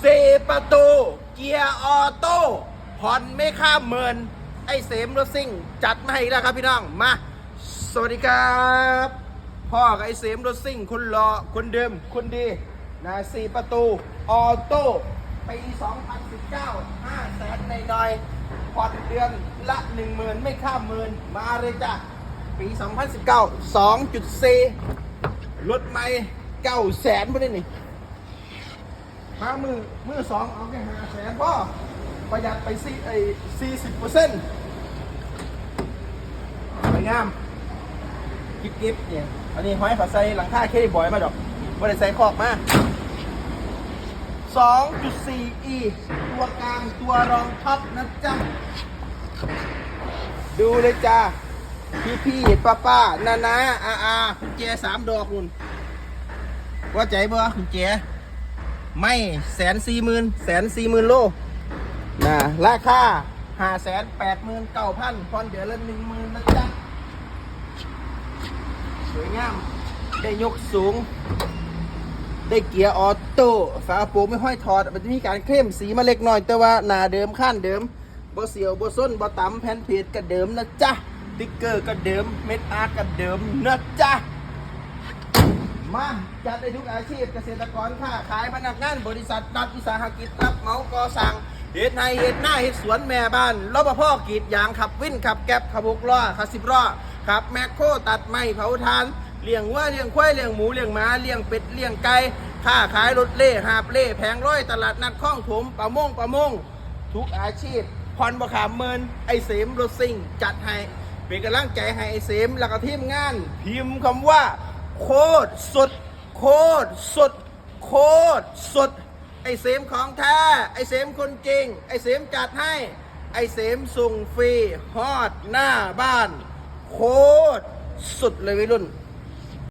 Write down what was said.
เซประตูเกียร์ออโต้ผ่อนไม่ข้ามเมิน ไอเสมรถซิ่ง จัดมาให้แล้วครับพี่น้อง มา สวัสดีครับ พ่อกับไอเสมรถซิ่งคนรอคนเดิมคนดีนะสี่ประตูออโต้ปี 2019 5แสนในหน่อยผ่อนเดือนละ 10,000 ไม่ข้ามหมื่นมาเลยจ้ะ ปี 2019 2.4รถไม่เก้าแสนไม่ได้นี่ มามือมือสองเอาแค่ห้าแสนพ่อประหยัดไปสี่ไอ้สี่สิบเปอร์เซ็นต์สวยงามกิ๊บกิ๊บเนี่ยอันนี้ห้อยฝาใส่หลังคาเคบอยมาดอกไม่ได้ใส่คอกมา 2.4 e ตัวกลางตัวรองท็อปนะจ๊ะ ดูเลยจ้าพี่พี่ป้าป้านานาอาอาคุณเจสามดอกคุณว่าใจบ่คุณเจ ไม่แสนสี่หมื่นแสนสี่หมื่นโลนะราคาห้าแสนแปดหมื่นเก้าพันพอนเดือนละหนึ่งหมื่นนะจ๊ะสวยงาม ได้ยกสูง ได้เกียร์ออโต้ฝาโปร่งไม่ห้อยถอด มันจะมีการเคลมสีมาเล็กน้อย แต่ว่าหนาเดิมข้านเดิมบ่เสียวบ่ส้นบ่ต่ำแผ่นเพจก็เดิมนะจ๊ะติ๊กเกอร์ก็เดิม เม็ดอาร์ตก็เดิมนะจ๊ะ มาจัดได้ทุกอาชีพเกษตรกรค้าขายพนักงานบริษัทรัฐวิสาหกิจรับเหมาก่อสร้างเฮ็ดไนเฮ็ดหน้าเฮ็ดสวนแม่บ้านรปภกรีดยางขับวิ่นขับแก๊บขับหกล้อขับสิบล้อขับแมคโครตัดไม้เผาทานเลี้ยงวัวเลี้ยงควายเลี้ยงหมูเลี้ยงหมาเลี้ยงเป็ดเลี้ยงไก่ค้าขายรถเล่หาบเล่แผงร้อยตลาดนัดคลองถมประมงประมง ทุกอาชีพผ่อนบ่ขามเมินไอเสมรถซิ่งจัดให้เป็นกำลังใจให้ไอเสมแล้วก็ทีมงาน พิมพ์คำว่า โคตรสุด โคตรสุด โคตรสุด ไอเสมของแท้ ไอเสมคนจริง ไอเสมจัดให้ ไอเสมส่งฟรีฮอดหน้าบ้าน โคตรสุดเลยวัยรุ่น